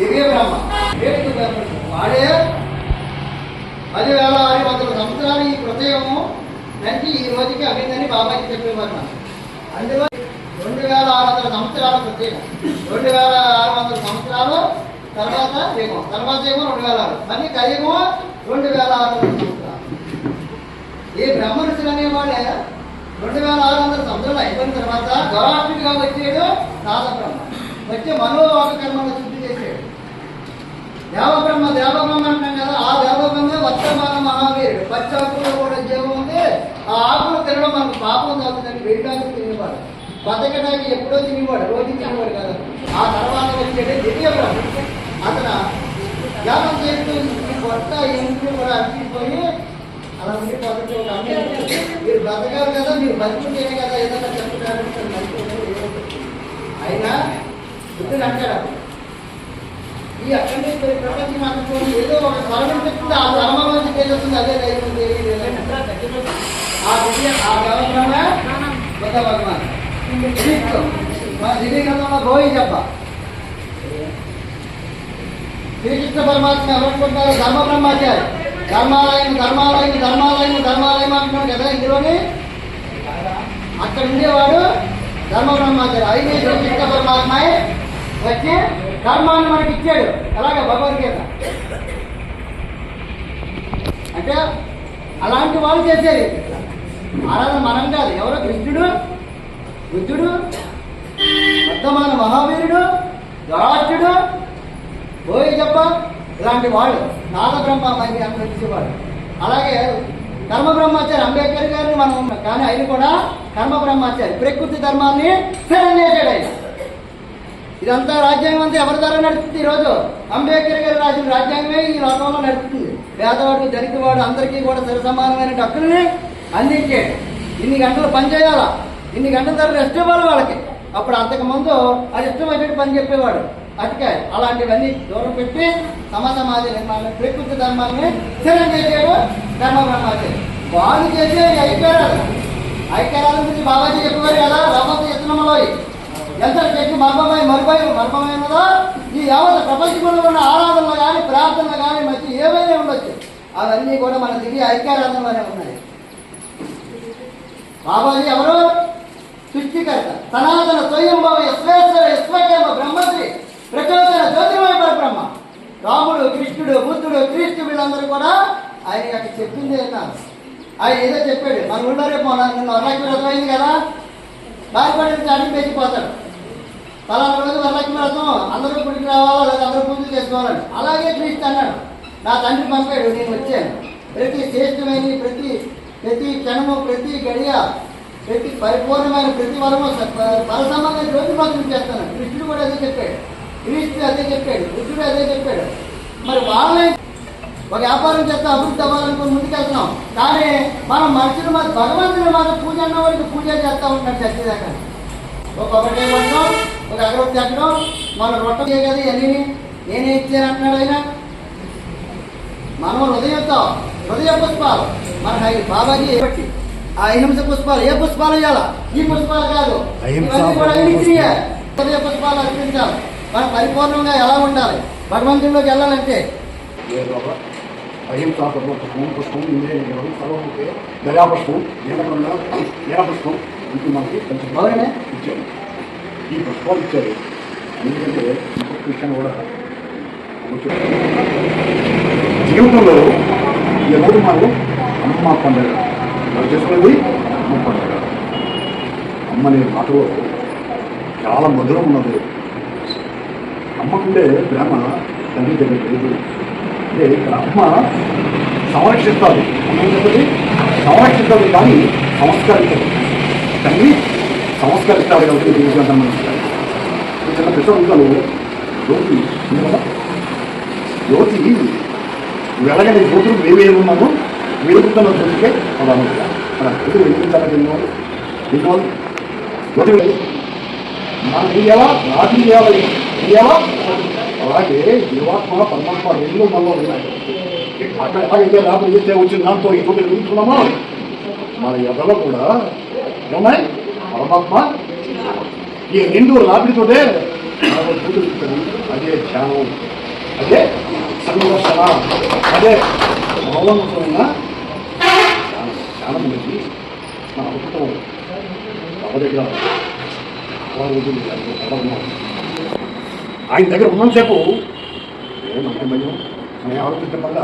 దివ్య బ్రహ్మ? వాడే? పదివేల ఆరు వందల సంవత్సరాలు ఈ హృదయము నుంచి ఈ రోజుకి అవిందని బాబాకి చెప్పేవారు అందులో రెండు వేల ఆరు వందల సంవత్సరాల హృదయం. రెండు వేల ఆరు వందల సంవత్సరాలు తర్వాత యుగం తర్వాత ఏమో రెండు వేల ఆరు. మళ్ళీ కలియుగం రెండు వేల ఆరు వందల సంవత్సరాలు. ఈ బ్రహ్మ ఋషులు అనేవాడే రెండు వేల ఆరు వందల సంవత్సరాలు అయిపోయిన తర్వాత గౌరాష్ట్రుడిగా వచ్చేడు నాద బ్రహ్మ వచ్చే మనోలోక కర్మను శుద్ధి చేసేది. దేవబ్రహ్మ దేవబ్రహ్మ అంటాం కదా ఆ దేవబ్రహ్మే వర్తమాన మహావీరుడు. పచ్చి కూడా జీవం ఉంది ఆ ఆకులు తినడం మనకు పాపం అవుతుందని వేయడానికి తినేవాడు. బతకడానికి ఎప్పుడో తినేవాడు రోజు తినేవాడు కదా. ఆ తర్వాత వచ్చేది దివ్య బ్రహ్మ అతను ధ్యానం చేస్తూ కొత్త ఇంట్లో కూడా అర్పించిపోయి అలా ఉండి పద్ధతి ఒక అమ్మాయి మీరు బతకాలి కదా మీరు బతుకుంటేనే కదా ఏదైనా చెప్తున్నారు అయినా బుద్ధుడు అంటాడు ఈ పోయి ప్రపంచం అనుకోని ఏదో ఒక స్వరం చెప్తుంది ఆ స్వరం నుంచి తెలుస్తుంది అదే దైవం దేవి. ఆ దివ్య ఆ దేవతమే బుద్ధ భగవాన్. గ్రంథంలో గోయి చెప్ప. శ్రీకృష్ణ పరమాత్మ ఎవరుకుంటారు ధర్మ బ్రహ్మచారి. ధర్మాలయం ధర్మాలయం ధర్మాలయం ధర్మాలయం అంటున్నాడు కదా ఇందులోని? అక్కడ ఉండేవాడు ధర్మ బ్రహ్మచారి. అయినే శ్రీకృష్ణ పరమాత్మయే వచ్చి కర్మాన్ని మనకి ఇచ్చాడు. అలాగే భగవద్గీత అంటే అలాంటి వాళ్ళు చేసేది. ఆరాధన మనం కాదు. ఎవరో కృష్ణుడు బుద్ధుడు వర్ధమాన మహావీరుడు ధరాష్ట్రుడు పోయి చెప్ప ఇలాంటి వాళ్ళు. నాద బ్రహ్మ మనకి అలాగే కర్మ బ్రహ్మాచారి అంబేద్కర్ గారిని మనం కానీ ఆయన కూడా కర్మ బ్రహ్మాచారి. ప్రకృతి ధర్మాన్ని స్థిరం చేశాడు ఆయన ఇదంతా రాజ్యాంగం అంతా ఎవరి ద్వారా నడుస్తుంది ఈరోజు అంబేద్కర్ గారు రాసిన రాజ్యాంగమే ఈ లోకంలో నడుస్తుంది. పేదవాడు దళితవాడు అందరికీ కూడా సరి సమానమైన హక్కుల్ని ఇన్ని గంటలు పనిచేయాలా ఇన్ని గంటల తర్వాత రెస్ట్ ఇవ్వాలి వాళ్ళకి. అప్పుడు అంతకుముందు ముందు అది ఇష్టమైనట్టు పని చెప్పేవాడు. అటుకే అలాంటివన్నీ దూరం పెట్టి సమ సమాజ నిర్మాణం ప్రకృతి ధర్మాన్ని స్థిరం చేసేవాడు ధర్మ బ్రహ్మాచారి. వాళ్ళు చేసే ఐక్యరాలు ఐక్యరాల గురించి బాబాజీ చెప్పేవారు కదా రమత యత్నంలో ఎంత చెట్టు మర్మమై మరుపై మర్మమైనదో ఈ యావత్ ప్రపంచంలో ఉన్న ఆరాధనలు కానీ ప్రార్థనలు కానీ మంచి ఏమైనా ఉండొచ్చు. అవన్నీ కూడా మన దివ్య ఐక్యారాధనలోనే ఉన్నాయి. బాబాజీ ఎవరు? సృష్టికర్త సనాతన స్వయంభవ యశ్వేశ్వర యశ్వకేమ బ్రహ్మశ్రీ ప్రచోదన జ్యోతిర్మయ బ్రహ్మ రాముడు కృష్ణుడు బుద్ధుడు క్రీస్తు వీళ్ళందరూ కూడా ఆయన అక్కడ చెప్పింది అన్నారు ఆయన ఏదో చెప్పాడు మన ఊళ్ళో రేపు నిన్న వరలక్ష్మి వ్రతం అయింది కదా? బాధపడి అడిగి పెంచిపోతాడు పలానా రోజు వరలక్ష్మి వ్రతం అందరూ గుడికి రావాలా లేదా అందరూ పూజలు చేసుకోవాలని అలాగే క్రీస్తు అన్నాడు. నా తండ్రి పంపాడు నేను వచ్చాను. ప్రతి శ్రేష్టమైన ప్రతి ప్రతి క్షణము ప్రతి గడియ ప్రతి పరిపూర్ణమైన ప్రతి వరము పరసంబంధం జ్యోతి మాత్రం చేస్తాను. కృష్ణుడు కూడా అదే చెప్పాడు. క్రీస్తు అదే చెప్పాడు. బుద్ధుడు అదే చెప్పాడు. మరి వాళ్ళే ఒక వ్యాపారం చేస్తే అభివృద్ధి అవ్వాలనుకుని ముందుకెళ్తున్నాం. కానీ మనం మనుషులు మాత్రం భగవంతుని మాత్రం పూజ అన్న పూజ చేస్తూ ఉంటాడు చచ్చేదాకా ఒక కొట్టడం ఒక అగరబత్తి ఎక్కడం మన రొట్టె చేయగలి అన్ని నేనే? ఇచ్చాను అంటున్నాడు ఆయన? మనం హృదయంతో హృదయ పుష్పాలు మన బాబాజీ బట్టి? ఆ అహింస పుష్పాలు ఏ పుష్పాలు ఇవ్వాలా ఈ పుష్పాలు కాదు. హృదయ పుష్పాలు అర్పించాలి. మనం పరిపూర్ణంగా ఎలా ఉండాలి? భగవంతుల్లోకి వెళ్ళాలంటే? అహింసా పుష్పం పుష్పం ఇంద్రియ దయాపుష్పం నీలకండ నీలపుష్పం ఇంటి మనకి కొంచెం బాగానే ఇచ్చారు. ఈ పుష్పాలు ఇచ్చారు. ఎందుకంటే ఇంకొక కూడా జీవితంలో ఎవరు మనం అమ్మ పండుగ. మనం చేసుకునేది అమ్మ పండుగ. అమ్మ అనే మాటలో చాలా మధురం ఉన్నది. అమ్మకుండే ప్రేమ తండ్రి దగ్గర లేదు. అంటే ఇక్కడ అమ్మ సంరక్షిస్తుంది. అమ్మ సంరక్షిస్తుంది కానీ సంస్కరించదు. తండ్రి సంస్కరిస్తాడు కాబట్టి మనం చిన్న పిల్లలు జ్యోతి జ్యోతి వెలగని జ్యోతులు మేమేమి ఉన్నాము. వెలుగుతున్న జ్యోతికే మన జ్యోతి ఎన్నో ఎన్నో జ్యోతి మనం ఇయ్యాలా ఇయ్యాలి ఇయ్యాలా అలాగే జీవాత్మ పరమాత్మ రెండు మనలో ఉన్నాయి. అక్కడ ఎలాగైతే రాత్రి చేస్తే వచ్చిన దాంతో ఇప్పుడు వెలుగుతున్నామో మన ఎదలో కూడా ఏమన్నాయి పరమాత్మ? ఈ రెండు రాత్రితోటే మనకు అదే ధ్యానం. అదే సంఘర్షణ అదే మౌనమైన ధ్యానం అనేది మన అద్భుతం. బాబా ఆయన దగ్గర ఉన్నంతసేపు ఏమంటే భయం నేను ఆలోచించడం వల్ల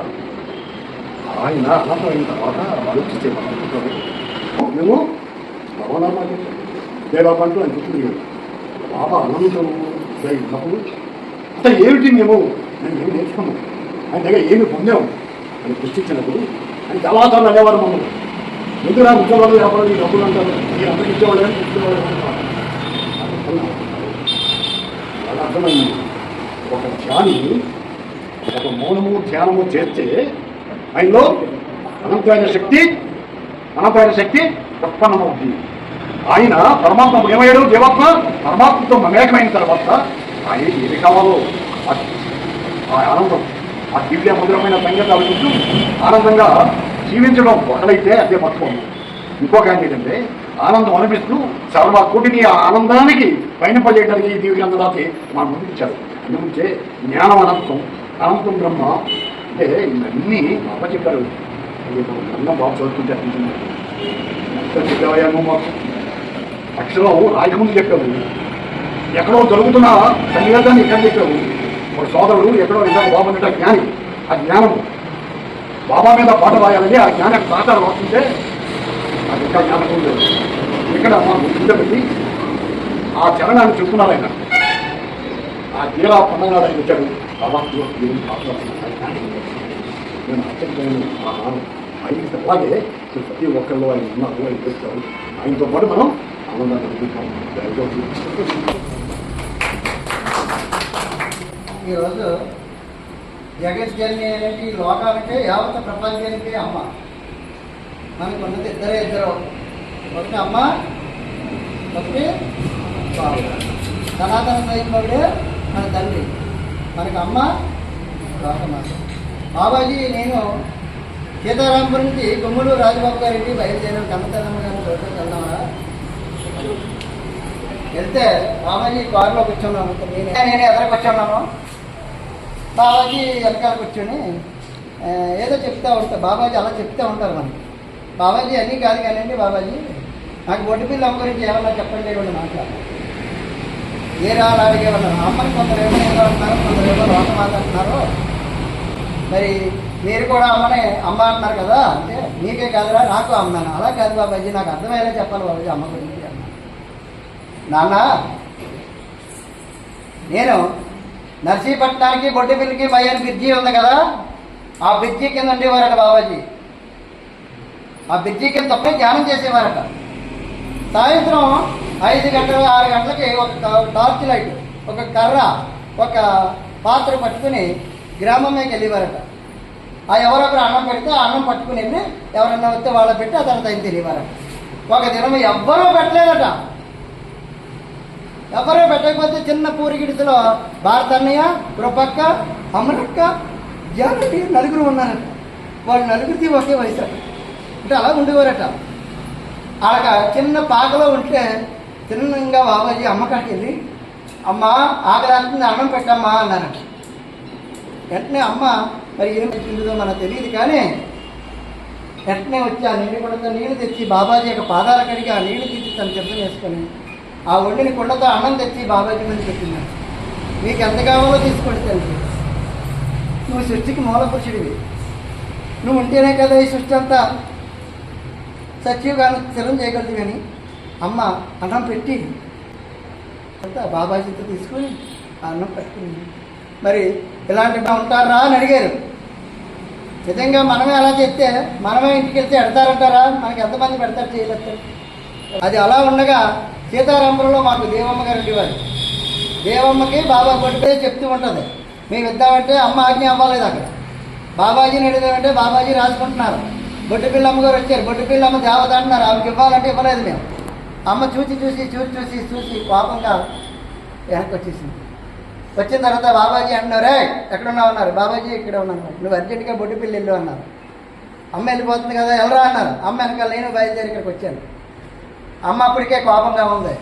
ఆయన అనంతమైన తర్వాత ఆలోచిస్తే మనం అనుకుంటాము మేము భగవనామా దేవాబంటూ అని చెప్పింది బాబా అనంతం ఉన్నప్పుడు అంత ఏమిటి మేము నేను ఏమి నేర్చుకున్నాం ఆయన దగ్గర ఏమి పొందాం అని పుష్టించినప్పుడు ఆయన చాలా అనేవారు మమ్మల్ని ఎందుకు నా ఉద్యోగాలు వ్యాపారాలు డబ్బులు అంటారు మీరు అందరికి ఇచ్చేవాళ్ళు ఇచ్చేవాళ్ళు అలా అర్థమైంది ఒక ధ్యాని ఒక మౌనము ధ్యానము చేస్తే ఆయనలో అనంతమైన శక్తి అనంతమైన శక్తి ఉత్పన్నమవుతుంది ఆయన పరమాత్మ ఏమయ్యాడు దేవాత్మ పరమాత్మతో మమేకమైన తర్వాత ఆయన ఏది కావాలో ఆ- ఆనందం ఆ దివ్య మధురమైన సంగతి చూస్తూ ఆనందంగా జీవించడం ఒకడైతే అదే మొత్తం ఇంకొక ఆయన ఏంటంటే ఆనందం అనిపిస్తూ సర్వ కోటిని ఆ ఆనందానికి పయనింపజేయడానికి ఈ దివ్య అందరాకి మా ముందుకు ఇచ్చారు అందుకే జ్ఞానం అనంతం అనంతం బ్రహ్మ. అంటే ఇవన్నీ మా చెప్పారు అన్నం బాబు చదువుతుంటే అనిపించింది. చెప్పావయ్యా నువ్వు మాకు అక్షరం రాయకముందు చెప్పావు. ఎక్కడో జరుగుతున్న సన్నివేశాన్ని ఇక్కడ చెప్పావు. ఒక సోదరుడు ఎక్కడో ఇద్దరు బాబు అంటే జ్ఞాని. ఆ జ్ఞానం బాబా మీద పాట రాయాలని ఆ జ్ఞాన పాఠాలు రాస్తుంటే అది ఇంకా జ్ఞాపకం లేదు. ఇక్కడ మాకు కింద ఆ చరణాన్ని చెప్తున్నారు ఆయన. ఆ తీరా పండుగ ఆయన వచ్చాడు. బాబా దేవుని పాట నేను అత్యంత ఆ నాన్న. ఆయన అలాగే ప్రతి ఒక్కరిలో ఆయన ఉన్నారు ఆయన చేస్తారు ఆయనతో పాటు మనం ఆనందాన్ని పొందుతాం దయచేసి ఈరోజు జగజ్జన్య అనేది లోకానికే యావత ప్రపంచానికి అమ్మ. మనకు ఉన్నది ఇద్దరే ఇద్దరు. ఒకటి అమ్మ ఒకటి బాబు సనాతన సైన్యుడే మన తండ్రి. మనకి అమ్మ లోకమాత. బాబాజీ నేను సీతారాంపురం నుంచి కొమ్ములు రాజబాబు గారికి బయలుదేరాను కన్నతనమ్మ గారిని చూడటానికి వెళ్దామా? వెళ్తే బాబాజీ కారులో కూర్చున్నాను నేను నేను ఎదురు కూర్చున్నాను బాబాజీ వెనకాల కూర్చొని ఏదో చెప్తా ఉంటారు. బాబాజీ అలా చెప్తూ ఉంటారు మనకి. బాబాజీ అన్నీ కాదు కానివ్వండి బాబాజీ నాకు ఒడ్డు పిల్ల అమ్మ గురించి ఏమన్నా చెప్పండి ఇవ్వండి మాట్లాడు ఏ రాళ్ళు అడిగేవాళ్ళు అమ్మని కొందరేమో ఏదో కొందరు ఏమో లోకమాత మాట్లాడుతున్నారో. మరి మీరు కూడా అమ్మని అమ్మ అంటున్నారు కదా అంటే నీకే కాదురా నాకు అమ్మను అలా కాదు బాబాజీ నాకు అర్థమయ్యేలా చెప్పాలి బాబాజీ అమ్మ గురించి అన్నా నాన్న నేను నర్సీపట్నానికి బొడ్డిపిల్లికి మయ్యని బ్రిడ్జి ఉంది కదా ఆ బ్రిడ్జి కింద ఉండేవారట బాబాజీ. ఆ బ్రిడ్జి కింద తప్పే ధ్యానం చేసేవారట. సాయంత్రం ఐదు గంటల ఆరు గంటలకి ఒక టార్చ్ లైట్ ఒక కర్ర ఒక పాత్ర పట్టుకుని గ్రామంలోకి వెళ్ళేవారట. ఆ ఎవరొకరు అన్నం పెడితే ఆ అన్నం పట్టుకుని వెళ్ళి ఎవరన్నా వస్తే వాళ్ళ పెట్టి అతను తగ్గి తెలియవారు ఒక దినం ఎవ్వరూ పెట్టలేదట. ఎవరూ పెట్టకపోతే చిన్న పూరిగిడిలో భారతన్నయ్య కృపక్క అమరక్క జానకి నలుగురు ఉన్నారట. వాళ్ళు నలుగురిది ఒకే వయసు అంటే అలా ఉండేవారట. అలాగ చిన్న పాకలో ఉంటే చిన్నగా బాబాజీ అమ్మకాడికి వెళ్ళి అమ్మ ఆకలి అన్నం పెట్టమ్మా అన్నారట. వెంటనే అమ్మ మరి ఏం పెట్టిందో మనకు తెలియదు కానీ వెంటనే వచ్చి ఆ నీళ్ళు కూడా నీళ్ళు తెచ్చి బాబాజీ యొక్క పాదాల కడిగి ఆ నీళ్ళు తీసి తను సిద్ధం చేసుకొని ఆ వండిని కుండతో అన్నం తెచ్చి బాబాజీ మీద పెట్టింది. మీకు ఎంత కావాలో తీసుకోండి తండ్రి నువ్వు సృష్టికి మూలపురుషుడివి నువ్వు ఉంటేనే కదా ఈ సృష్టి అంతా. సచివగాను స్థిరం చేయగలదు కానీ అమ్మ అన్నం పెట్టి అంతా బాబాజీతో తీసుకొని ఆ అన్నం పెట్టుకుని. మరి ఇలాంటి ఉంటారా అని అడిగారు. నిజంగా మనమే అలా చెప్తే మనమే ఇంటికి వెళ్తే ఎడతారంటారా మనకి ఎంతమంది పెడతారు చేయలేదు అది అలా ఉండగా సీతారాములలో మాకు దేవమ్మ గారు ఉండేవారు. దేవమ్మకి బాబా కొట్టే చెప్తూ ఉంటుంది. మేము ఇద్దామంటే అమ్మ ఆజ్ఞ అవ్వలేదు అక్కడ. బాబాజీని అడిగామంటే బాబాజీ రాసుకుంటున్నారు. బొట్టు పిల్ల అమ్మగారు వచ్చారు. బొట్టు అమ్మ దేవత అంటున్నారు. ఆమెకి ఇవ్వాలంటే ఇవ్వలేదు మేము. అమ్మ చూసి చూసి చూసి చూసి చూసి కోపంగా వెనక్కి వచ్చేసింది వచ్చిన తర్వాత బాబాజీ అన్నారే "ఏయ్, ఎక్కడ ఉన్నావు అన్నారు. బాబాజీ ఇక్కడ ఉన్నాను నువ్వు అర్జెంటుగా బొట్టు పిల్లి వెళ్ళు అన్నారు. అమ్మ వెళ్ళిపోతుంది కదా ఎవరా? అన్నారు. అమ్మ వెనకాల నేను బయలుదేరి ఇక్కడికి వచ్చాను. అమ్మ అప్పటికే కోపంగా ఉంది.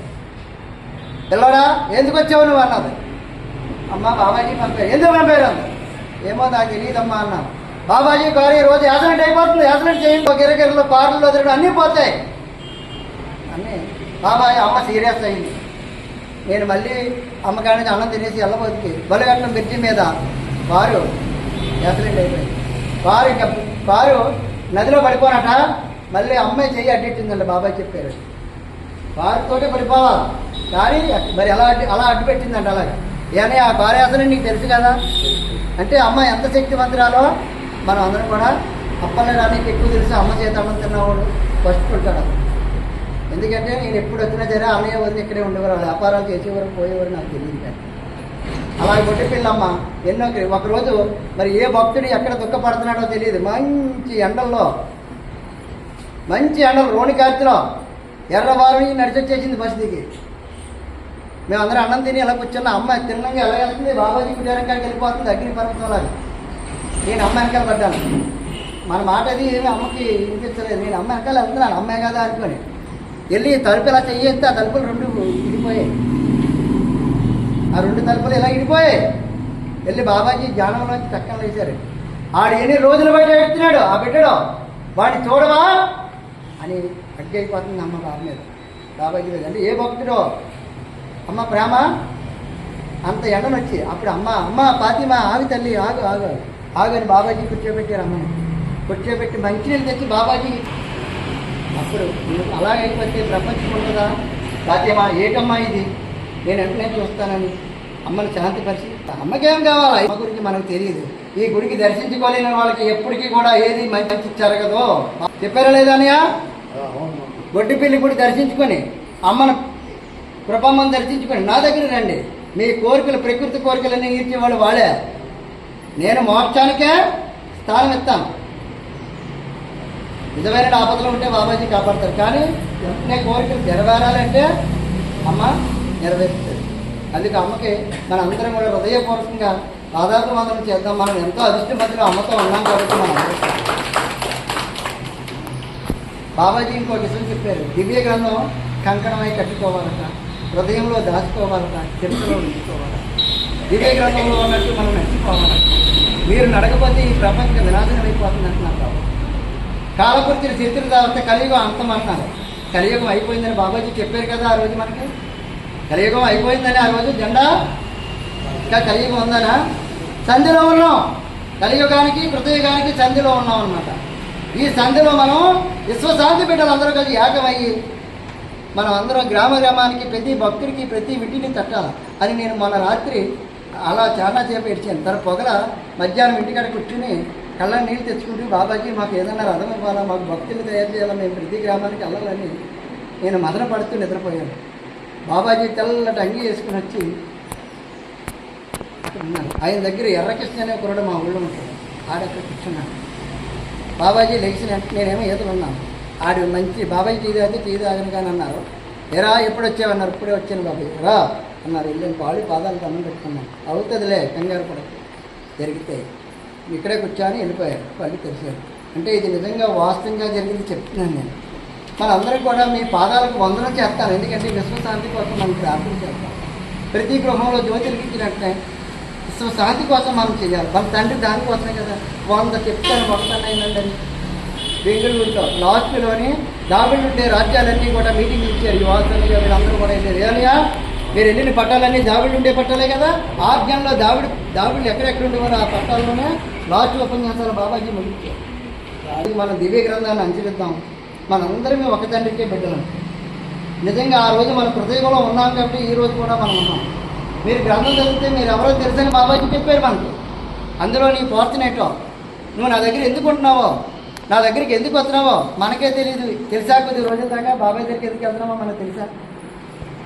పిల్లడా ఎందుకు వచ్చావు నువ్వు? అన్నది. అమ్మ బాబాజీ పంపారు. ఎందుకు పంపారు? అంది ఏమో నాకు తెలియదమ్మా అన్నాను బాబాజీ గారు ఈరోజు యాక్సిడెంట్ అయిపోతుంది. యాక్సిడెంట్ చేయండి. ఒక గిరగిరలు కార్లు వదిలేడు అన్నీ పోతాయి. అన్నీ బాబాయ్ అమ్మ సీరియస్ అయింది. నేను మళ్ళీ అమ్మకానికి నుంచి అన్నం తినేసి వెళ్ళబోతుకి బలిగట్నం బ్రిడ్జి మీద వారు యాక్సిడెంట్ అయిపోయింది వారు ఇంకా వారు నదిలో పడిపోనట మళ్ళీ అమ్మాయి చెయ్యి అడ్డెట్టిందండి బాబాయ్ చెప్పారు. వారితోటే పడిపోవాలి కానీ మరి ఎలా అడ్డు అలా అడ్డు పెట్టిందంట అలాగా. ఆ కారు నీకు తెలుసు కదా? అంటే అమ్మ ఎంత శక్తివంతురాలో మనం అందరం కూడా అప్పలే రానికి ఎక్కువ తెలుసు. అమ్మ చేత అన్నం తిన్నవాడు ఫస్ట్ ఉంటాడు ఎందుకంటే నేను ఎప్పుడు వచ్చినా సరే అన్నయ్య వదిలి ఇక్కడే ఉండేవారు వ్యాపారాలు చేసేవారు పోయేవారు నాకు తెలియదు కానీ. అలా కొట్టి పిల్లమ్మ ఎన్నో ఒకరోజు మరి ఏ భక్తుడు ఎక్కడ దుఃఖపడుతున్నాడో తెలియదు. మంచి ఎండల్లో మంచి ఎండలు రోణి కార్తిలో ఎర్రవారు నడిచొచ్చేసింది బస్సు దిగి. మేమందరం అన్నం తిని ఎలా కూర్చున్న అమ్మ తిన్నంగా ఎలా వెళ్తుంది? బాబాజీ కుటీరం కాడికి వెళ్ళిపోతుంది అగ్ని పర్వతంలాగా. నేను అమ్మ వెనకాల పడ్డాను. మన మాట అది ఏమీ అమ్మకి వినిపించలేదు నేను అమ్మ వెనకాల వెళ్తున్నాను. అమ్మే కదా అనుకోని. వెళ్ళి తలుపు ఇలా చెయ్యేస్తే ఆ తలుపులు రెండు ఇడిపోయాయి. ఆ రెండు తలుపులు ఇలా ఇడిపోయాయి? వెళ్ళి బాబాజీ జ్ఞానంలో చక్కగా వేశారు ఆడు ఎన్ని రోజులు బయట పెడుతున్నాడు ఆ బిడ్డడు వాడిని చూడవా? అని అడ్డు అయిపోతుంది అమ్మ బాబు మీద. బాబాజీ మీద అంటే ఏ భక్తుడో? అమ్మ ప్రేమ? అంత ఎండను వచ్చి అప్పుడు అమ్మ అమ్మ పాతిమా ఆవి తల్లి ఆగు ఆగు. ఆగు అని బాబాజీ కూర్చోబెట్టారు అమ్మని. కూర్చోబెట్టి మంచినీళ్ళు తెచ్చి బాబాజీ అప్పుడు అలా అయిపోతే ప్రపంచం ఉంటుందా పాతిమా ఏటమ్మా ఇది? నేను వెంటనే చూస్తానని అమ్మని శాంతిపరిచి అమ్మకేం కావాలి? అమ్మ గురించి మనకు తెలియదు ఈ గుడికి దర్శించుకోలేని వాళ్ళకి ఎప్పటికీ కూడా ఏది మంచి జరగదో చెప్పారా లేదా అన్నయ్య? గొడ్డిపిల్లి గుడి దర్శించుకొని అమ్మను కృపమ్మను దర్శించుకొని నా దగ్గర రండి. మీ కోరికలు ప్రకృతి కోరికలన్నీ తీర్చేవాళ్ళు వాళ్ళే. నేను మోక్షానికే స్థానం ఇస్తాను. నిజమైన ఆపదలు ఉంటే బాబాజీ కాపాడతారు. కానీ వెంటనే కోరికలు నెరవేరాలంటే అమ్మ నెరవేరుతుంది. అందుకే అమ్మకి మన అందరం కూడా హృదయపూర్వకంగా దాదాపు వందనం చేద్దాం. మనం ఎంతో అదృష్ట మధ్యలో అమ్మతో ఉన్నాం కాబట్టి మనం బాబాజీ ఇంకో విషయం చెప్పారు. దివ్య గ్రంథం కంకణమై కట్టుకోవాలట హృదయంలో దాచుకోవాలట చరిత్రలో ఉంచుకోవాలట దివ్య గ్రంథంలో ఉన్నట్టు మనం నడుచుకోవాలట మీరు నడకపోతే ఈ ప్రపంచం వినాశనం అయిపోతుంది అంటున్నారు కాలకృత్యుల చరిత్ర తర్వాత కలియుగం అంతం అంటున్నారు. కలియుగం అయిపోయిందని బాబాజీ చెప్పారు కదా ఆ రోజు మనకి. కలియుగం అయిపోయిందని ఆ రోజు జెండా ఇంకా కలియుగం ఉందనా? సంధిలో ఉన్నాం. కలియుగానికి కృతయుగానికి సంధిలో ఉన్నాం అనమాట ఈ సంధిలో మనం విశ్వశాంతి బిడ్డలు అందరూ కలిసి ఏకమయ్యి మనం అందరం గ్రామ గ్రామానికి ప్రతి భక్తుడికి ప్రతి ఇంటిని తట్టాలి? అని నేను మొన్న రాత్రి అలా చాలా సేపు ఇచ్చాను తన పొగల మధ్యాహ్నం ఇంటికాడ కూర్చుని కళ్ళ నీళ్ళు తెచ్చుకుంటూ బాబాజీ మాకు ఏదైనా రథం ఇవ్వాలా మాకు భక్తులు తయారు చేయాలా మేము ప్రతి గ్రామానికి వెళ్ళాలని నేను మదన పడుతూ నిద్రపోయాను. బాబాజీ తెల్లటి అంగి వేసుకుని వచ్చి ఆయన దగ్గర ఎర్రకృష్ణ అనే కురడు మా ఊళ్ళో ఉంటాడు. ఆడక్కడ కూర్చున్నాను బాబాజీ లెగిసిన నేనేమో ఈతలు ఉన్నాను. ఆడు మంచి బాబాజీ టీ తాగితే టీ తాగను కానీ అన్నారు. ఎరా ఎప్పుడు వచ్చావన్నారు? ఇప్పుడే వచ్చాను బాబాయ్. రా అన్నారు. వెళ్ళి పాడి పాదాలు దండం పెట్టుకున్నాను. అవుతుందిలే కంగారు పడకు. జరిగితే ఇక్కడే కూర్చొని వెళ్ళిపోయారు. వాళ్ళు తెలిసారు. అంటే ఇది నిజంగా వాస్తవంగా జరిగింది చెప్తున్నాను నేను. మనందరం కూడా మీ పాదాలకు వందనం చేస్తాను ఎందుకంటే విశ్వశాంతి కోసం మనం ప్రార్థన చేస్తాం. ప్రతి గృహంలో జ్యోతిని ఇచ్చినట్టే విశ్వశాంతి కోసం మనం చేయాలి. మన తండ్రి దానికోసమే కదా. వంద చెప్తాను ఒకటనైనండి బెంగళూరులో లాస్ట్లోని దావిడు ఉండే రాజ్యాలన్నీ కూడా మీటింగ్ ఇచ్చారు. ఈ వీళ్ళందరూ కూడా వెళ్ళారు. ఏమయ్యా? మీరు వెళ్ళిన పట్టాలన్నీ దావిడు ఉండే పట్టాలే కదా? ఆజ్ఞంలో దావిడి దావిడు ఎక్కడెక్కడ ఉండేవారు ఆ పట్టాల్లోనే? లాస్ట్ ఉపన్యాసాలు బాబాజీ ముగించారు. అది దివ్య గ్రంథాన్ని అంచరిద్దాం మనందరమే ఒక తండ్రికే బిడ్డలం. నిజంగా ఆ రోజు మన హృదయంలో ఉన్నాం కాబట్టి ఈ రోజు కూడా మనం ఉన్నాం. మీరు గ్రంథం చదివితే మీరు ఎవరో తెలుసని బాబాజీ చెప్పారు మనకి. అందులో నీ ఫార్చునేటో నువ్వు నా దగ్గర ఎందుకు ఉంటున్నావో నా దగ్గరికి ఎందుకు వస్తున్నావో మనకే తెలియదు తెలిసా కొద్ది రోజుల దాకా బాబాయ్ దగ్గరికి ఎందుకు వెళ్తున్నామో మనకు తెలుసా?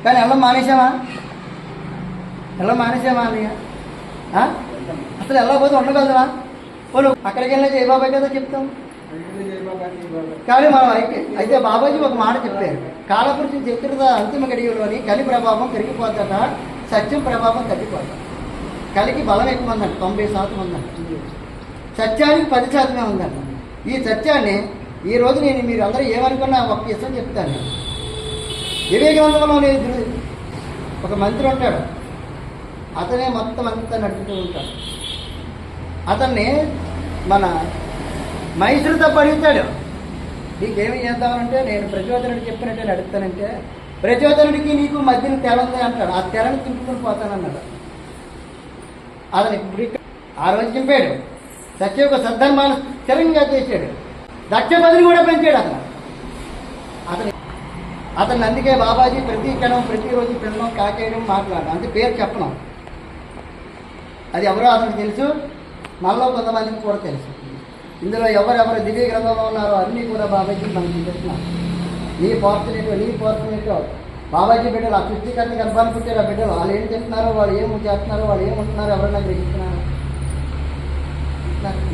కానీ వెళ్ళం మానేసామా వెళ్ళం మానేసామా అన్నయ్య? అసలు వెళ్ళకపోతే ఉండగలదా పోను అక్కడికి వెళ్ళినా జయబాబాయ్ కదా చెప్తాం. కానీ మనం అయితే అయితే బాబాజీ ఒక మాట చెప్పారు కాలపురుషుని చరిత్ర అంతిమ గడియలోని కలి ప్రభావం పెరిగిపోతాట సత్యం ప్రభావం తగ్గిపోతాడు కలికి బలం ఎక్కువ ఉందంట తొంభై శాతం ఉందంట. సత్యానికి పది శాతమే ఉందంట. ఈ సత్యాన్ని ఈ రోజు నేను మీరు అందరూ ఏమనుకున్నా ఒక విషయం చెప్తాను. నేను. అనే ఒక మంత్రి ఉంటాడు. అతనే మొత్తం అంతా నడుపుతూ ఉంటాడు. అతన్ని మన మైసూరుతో పడుగుతాడు నీకేమి చేద్దామంటే నేను ప్రచోదనుడు చెప్పినట్టే నడుపుతానంటే ప్రచోదనుడికి నీకు మధ్యన తెర ఉంది అంటాడు. ఆ తెరను తింపుకుని పోతానన్నాడు. అతను ఇప్పుడు ఆ రోజు చింపాడు. సత్య ఒక సద్ధర్మాన్ని స్థిరంగా చేశాడు. దక్ష బదిని కూడా పెంచాడు అతను. అతను అందుకే బాబాజీ ప్రతి క్షణం ప్రతిరోజు పిల్లం కాకేయడం మాట్లాడడం. అంటే పేరు చెప్పడం. అది ఎవరో అతనికి తెలుసు. మనలో కొంతమందికి కూడా తెలుసు. ఇందులో ఎవరెవరు దివ్య గ్రంథంలో ఉన్నారో అన్నీ కూడా బాబాజీ మనకి చెప్తున్నారు నీ పోర్చునేటో నీ పోర్చునేటో బాబాజీ బిడ్డలు ఆ సృష్టికర్త గర్భాన్ని పుట్టారు. ఆ బిడ్డలు వాళ్ళు ఏం చెప్తున్నారో వాళ్ళు ఏం చేస్తున్నారో వాళ్ళు ఏం ఎవరైనా ఎవరన్నా గ్రహిస్తున్నారు?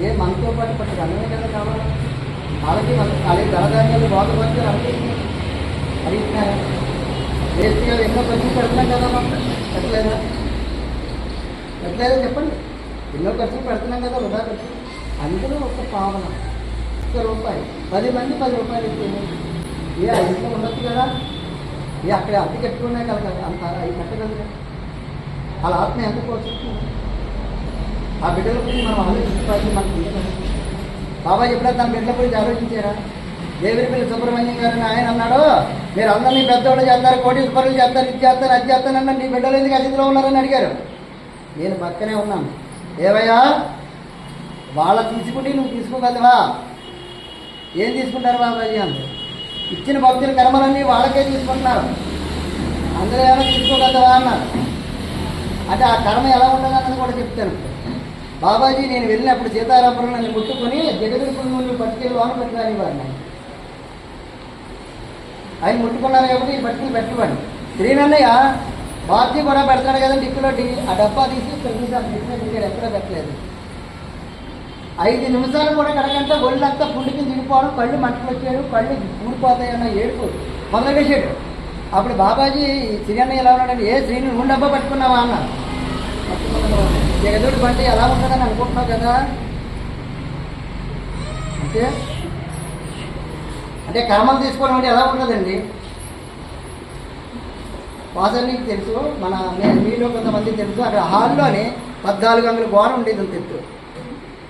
ఏ మనతో పాటు పట్టు అన్నమే కదా కావాలి? వాళ్ళకి మన వాళ్ళకి ధనధాన్యాలు బాధపడితే అడుగుతున్నారు ఎన్నో ఖర్చులు పెడుతున్నాం కదా మాకు పెట్టలేదా? పెట్టలేదా చెప్పండి? ఎన్నో ఖర్చులు పెడుతున్నాం కదా వృధా ఖర్చు. అందులో ఒక పావన. ఒక్క రూపాయి. పది మంది పది రూపాయలు ఇస్తుంది ఏ ఆ ఉండొచ్చు కదా? ఏ అక్కడ అద్దె కట్టుకున్నాయి కదా అంత అవి కట్టగలరు కదా వాళ్ళ ఆత్మ ఎంత పోషిస్తుంది? ఆ బిడ్డల గురించి మనం ఆలోచించుకోవాలి మనకు బాబా ఎప్పుడైనా తన బిడ్డల గురించి ఆలోచించారా? దేవిరిపల్లి సుబ్రహ్మణ్యం గారు ఆయన అన్నాడు. మీరు అందరినీ పెద్దవాళ్ళు చేస్తారు కోటి పనులు చేస్తారు ఇది చేస్తారు అది చేస్తారు అన్న నీ బిడ్డలు ఎందుకు అతిథిలో ఉన్నారని అడిగారు. నేను పక్కనే ఉన్నాను. ఏవయ్యా? వాళ్ళ తీసుకుంటే నువ్వు తీసుకోగలవా ఏం తీసుకుంటారు బాబాజీ అంత? ఇచ్చిన భక్తుల కర్మలన్నీ వాళ్ళకే తీసుకుంటున్నారు. అందులో ఏమైనా తీసుకోగలవా అన్నారు అంటే ఆ కర్మ ఎలా ఉంటుందన్నది కూడా చెప్తాను. బాబాజీ నేను వెళ్ళినప్పుడు సీతారాపురం నన్ను ముట్టుకొని జగదుర్పుల నుండి పట్టుకెళ్ళి వాళ్ళు పెట్టడానికి వాడిని అవి ముట్టుకున్నారు కాబట్టి ఈ పట్టుకుని పెట్టుకోండి. శ్రీనన్నయ్య బాబ్జీ కూడా పెడతాడు కదా డిక్కులో డి ఆ డబ్బా తీసి ప్రతిసారి డిక్కులో దిగాడు ఎక్కడ పెట్టలేదు. ఐదు నిమిషాలు కూడా కడగంటే ఒళ్ళంతా పుండికి దిగిపోవడం కళ్ళు మంటలు వచ్చాడు కళ్ళు ఊడిపోతాయన్న ఏడుపు మొదలుగేసాడు అప్పుడు బాబాజీ శ్రీనన్నయ్య ఎలా ఉన్నాడంటే ఏ శ్రీని నువ్వు డబ్బా పట్టుకున్నావా? అన్న. జగదుడి బండి ఎలా ఉంటుందని అనుకుంటున్నావు కదా? అంటే అంటే కర్మలు తీసుకోవడం అంటే ఎలా ఉంటుందండి? వాసన నీకు తెలుసు మన నేను మీలో కొంతమంది తెలుసు అక్కడ హాల్లోని పద్నాలుగు వందల గోడ ఉండేది అని తెలుసు.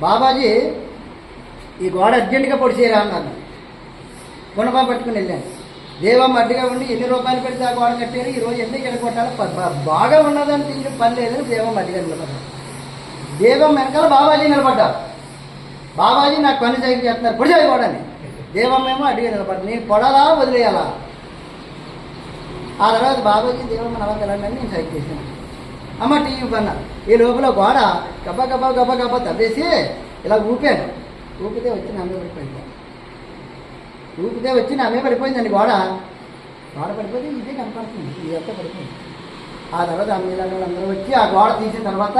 బాబాజీ ఈ గోడ అర్జెంటుగా పొడిచేయరా అన్నాను గుణపం పట్టుకుని వెళ్ళాను. దేవమ్మ అడ్డుగా ఉండి ఎన్ని రూపాయలు పెడితే ఆ గోడ కట్టారు ఈ రోజు ఎందుకు ఎడగొట్టాలో ప- బాగా ఉన్నదని తిరిగి పని లేదని దేవమ్మ అడ్డుగా నిలబడ్డారు దేవం వెనకాల బాబాజీ నిలబడ్డారు బాబాజీ నాకు పని సైకి చేస్తున్నారు పొడిచాయి గోడని. దేవమ్మేమో అడిగారు అనమాట నేను పొడాలా వదిలేయాలా? ఆ తర్వాత బాబాజీ దేవమ్మ నవకలండి నేను సైకి చేశాను. అమ్మ టీవీ పన్న ఈ లోపల గోడ గబ్బ గబ్బ గబ్బ గబ్బ తవ్వేసి ఇలా ఊపాను. ఊపితే వచ్చి నా పడిపోయింది. ఊపితే వచ్చి నా పడిపోయిందండి గోడ. గోడ పడిపోతే ఇదే కనపడుతుంది. ఇదంతా పడిపోయింది. ఆ తర్వాత అమ్మ అందరూ వచ్చి ఆ గోడ తీసిన తర్వాత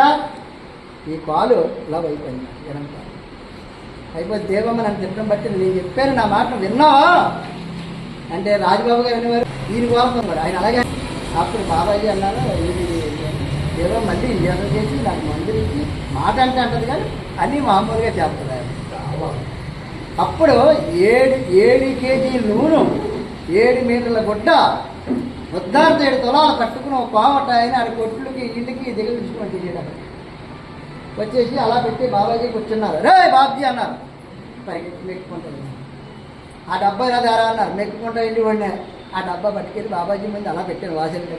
ఈ కాలు ఇలా అయిపోయింది ఇదంతా అయిపోయి అయిపోతే దేవమ్మ నన్ను చెప్పడం బట్టి నేను చెప్పాను నా మాట విన్నావా? అంటే రాజబాబు గారు వినేవారు దీని కోసం కూడా ఆయన అలాగే అప్పుడు బాబాజీ అన్నారు ఇది ఏదో మళ్ళీ యోగం చేసి నాకు మందులు ఇచ్చి మాట అంటే అంటది కానీ అన్నీ మామూలుగా చెప్తుంది అప్పుడు ఏడు ఏడు కేజీ నూనె ఏడు మీటర్ల గుడ్డ ఉద్దార్థ ఏడు తొలాలు కట్టుకుని ఒక పావట ఆయన ఆడ కొట్లకి ఇంటికి దిగలించుకొని తీసేయడం వచ్చేసి అలా పెట్టి బాబాజీ కూర్చున్నారు. రే బాబ్జీ అన్నారు. పరిగెత్తి మెక్కుకుంటారు ఆ డబ్బా ఇలా దారా అన్నారు. మెక్కుకుంటా ఇంటి వాడినా. ఆ డబ్బా పట్టుకెళ్ళి బాబాజీ ముందు అలా పెట్టాను వాసన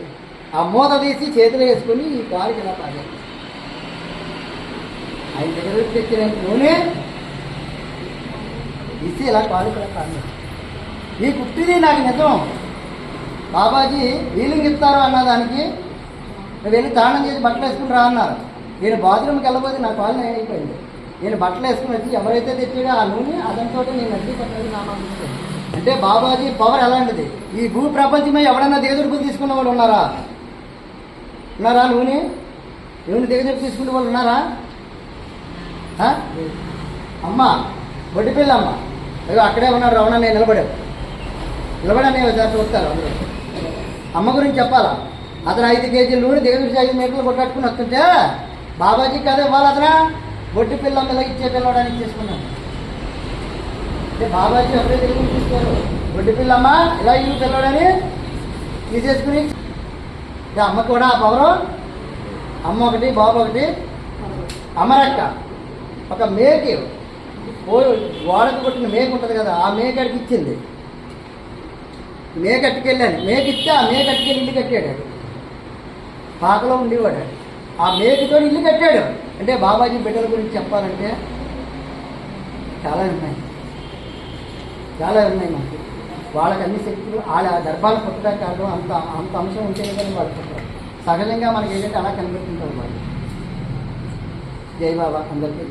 ఆ మూత తీసి చేతిలో వేసుకుని ఈ కారుకి ఇలా పాడారు ఆయన దగ్గర తెచ్చిన నూనె తీసి ఇలా కాలుకి కూడా పాడారు ఈ పుట్టిది నాకు నిజం. బాబాజీ వీలింగ్ ఇస్తారు అన్నదానికి నువ్వు వెళ్ళి తాళం చేసి బట్టలు వేసుకుని రా అన్నారు. నేను బాత్రూమ్కి వెళ్ళబోతే నా కాలు అయిపోయింది నేను బట్టలు వేసుకుని వచ్చి ఎవరైతే తెచ్చాడో ఆ నూనె అతనితో నేను నడ్డి పట్టలేదు నామాలు అంటే బాబాజీ పవర్ ఎలాంటిది? ఈ భూ ప్రపంచమే ఎవడన్నా దిగదుడుపులు తీసుకున్న వాళ్ళు ఉన్నారా? ఉన్నారా నూనె? నూనె దిగదుడుపు తీసుకునే వాళ్ళు ఉన్నారా? అమ్మ బొడ్డి పిల్ల అమ్మ అయ్యో అక్కడే ఉన్నాడు రమణ నేను నిలబడాడు నిలబడని ఒకసారి చూస్తారు అందరూ. అమ్మ గురించి చెప్పాలా? అతను ఐదు కేజీలు నూనె దిగదుడిచి ఐదు మీటర్లు కొట్టట్టుకుని వస్తుంటే బాబాజీ కదా ఇవ్వాలి అతనా? బొట్టి పిల్ల మీద ఇచ్చే పిల్లవడానికి చేసుకున్నాం. అంటే బాబాజీ ఎవరే తెలుగు తీసుకోరు బొడ్డి పిల్లమ్మ ఇలా ఇల్లు పిల్లవాడని. తీసేసుకుని అమ్మ కూడా ఆ పవరం. అమ్మ ఒకటి బాబు ఒకటి. అమరక్క. ఒక మేకి. ఓ గోడకు కొట్టిన మేక ఉంటుంది కదా ఆ మేక అడిగి ఇచ్చింది. మేక అట్టుకెళ్ళాను. మేక ఇస్తే ఆ మేక అట్టుకెళ్ళి ఇల్లు కట్టాడు. పాకలో ఉండేవాడు. ఆ మేకతో ఇల్లు కట్టాడు. అంటే బాబాజీ బిడ్డల గురించి చెప్పాలంటే చాలా ఉన్నాయి. చాలా ఉన్నాయి మనకి వాళ్ళకి అన్ని శక్తులు వాళ్ళ గర్భాలు పుట్టడానికి కాదు అంత అంత అంశం ఉంటే కానీ వాళ్ళు పుట్టారు సహజంగా మనకి ఏంటంటే అలా కనిపెట్టుంటారు వాళ్ళు. జై బాబా అందరికీ.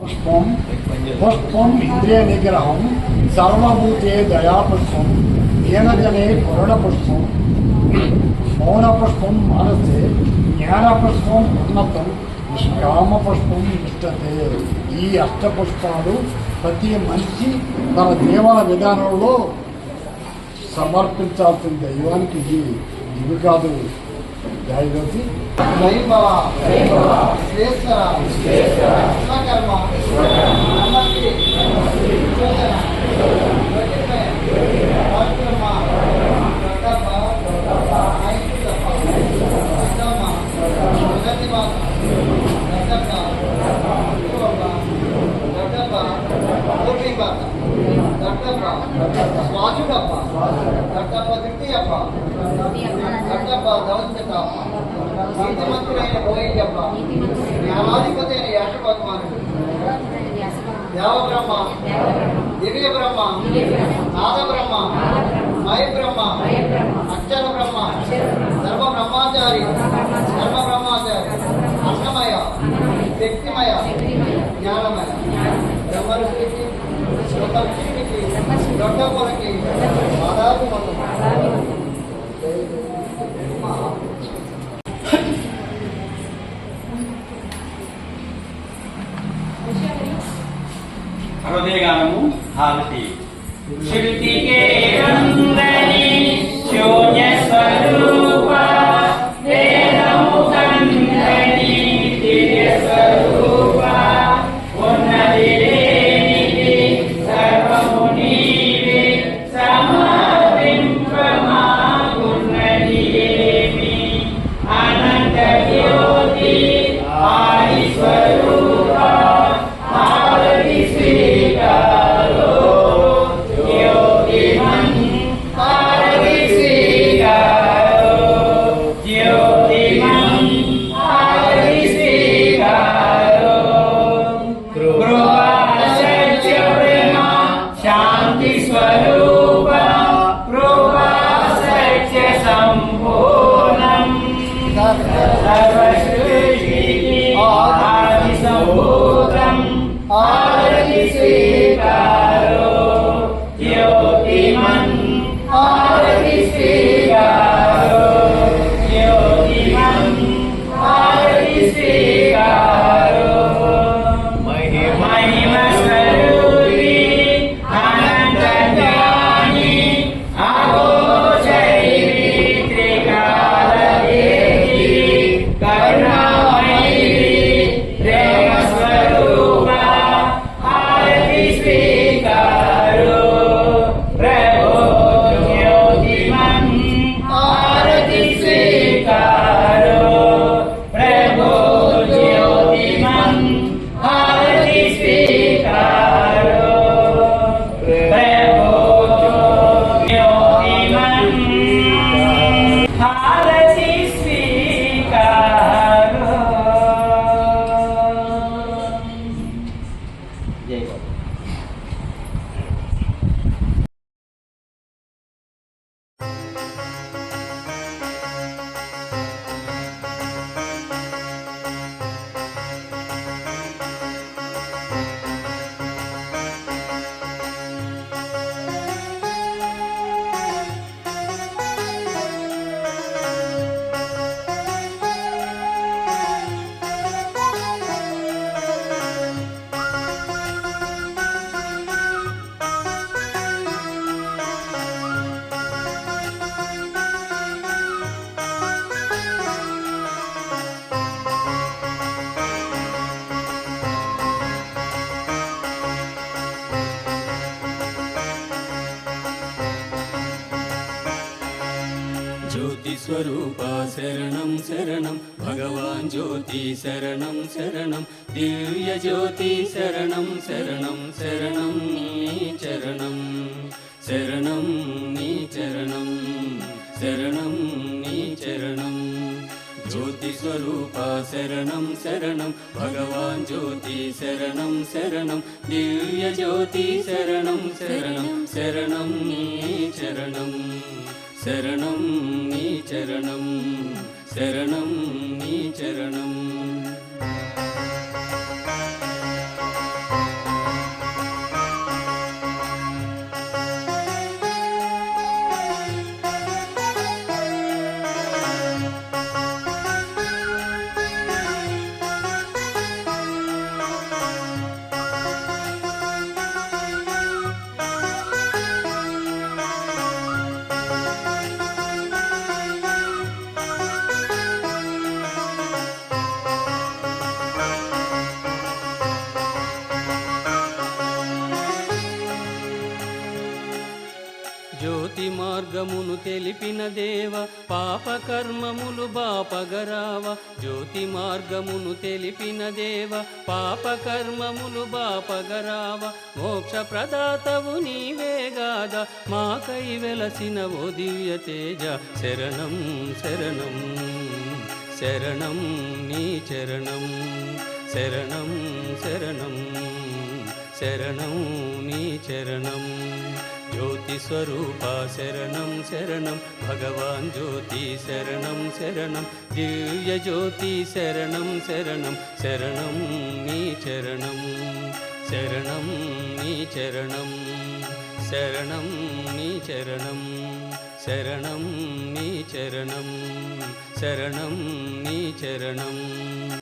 పుష్పం పుష్పం ఇంద్రియ నిగ్రహం సర్వభూతే దయాపుష్పం ఏనగనే పురణ పుష్పం మౌన పుష్పం జ్ఞానపుష్పం ఉన్నతం నిష్కామపుష్పం ఇష్టతే ఈ అష్టపుష్పాలు ప్రతి మనిషి తన జీవన విధానంలో సమర్పించాల్సిన దైవానికి ఇవి ఇవి కాదు దైవతి జై బాబా దివ్య బ్రహ్మ నాద బ్రహ్మ మయ బ్రహ్మ అక్షర బ్రహ్మ ధర్మ బ్రహ్మాచారి ధర్మ బ్రహ్మాచారి అన్నమయ శక్తిమయ జ్ఞానమయ. బ్రహ్మరుషికి శృతక్షికి దొడ్డపురకి మాదాపు హృదయగానము भावति शिल्पि के Hallelujah. स्वरूपा शरणं शरणं भगवान् ज्योतिशरणं शरणं दिव्यज्योतिशरणं शरणं शरणं नीचरणं शरणं नीचरणं शरणं निचरणं ज्योतिस्वरूपा शरणं शरणं भगवान् ज्योतिशरणं शरणं दिव्यज्योतिशरणं शरणं शरणं शरणम् शरणं नीचरणं शरणं नीचरणम् నడిపిన దేవ పాపకర్మములు బాపగరావ జ్యోతి మార్గమును తెలిపిన దేవ పాపకర్మములు బాపగరావ మోక్ష ప్రదాతవు నీవేగాద మాకై వెలసిన ఓ దివ్య తేజ శరణం శరణం శరణం నీ చరణం శరణం శరణం శరణం నీ చరణం. ज्योतिस्वरूपा शरणं शरणं भगवान् ज्योतिशरणं शरणं दिव्यज्योतिशरणं शरणं शरणं मे चरणं। शरणं मे चरणं शरणं मे चरणं। शरणं मे चरणं शरणं मे चरणम्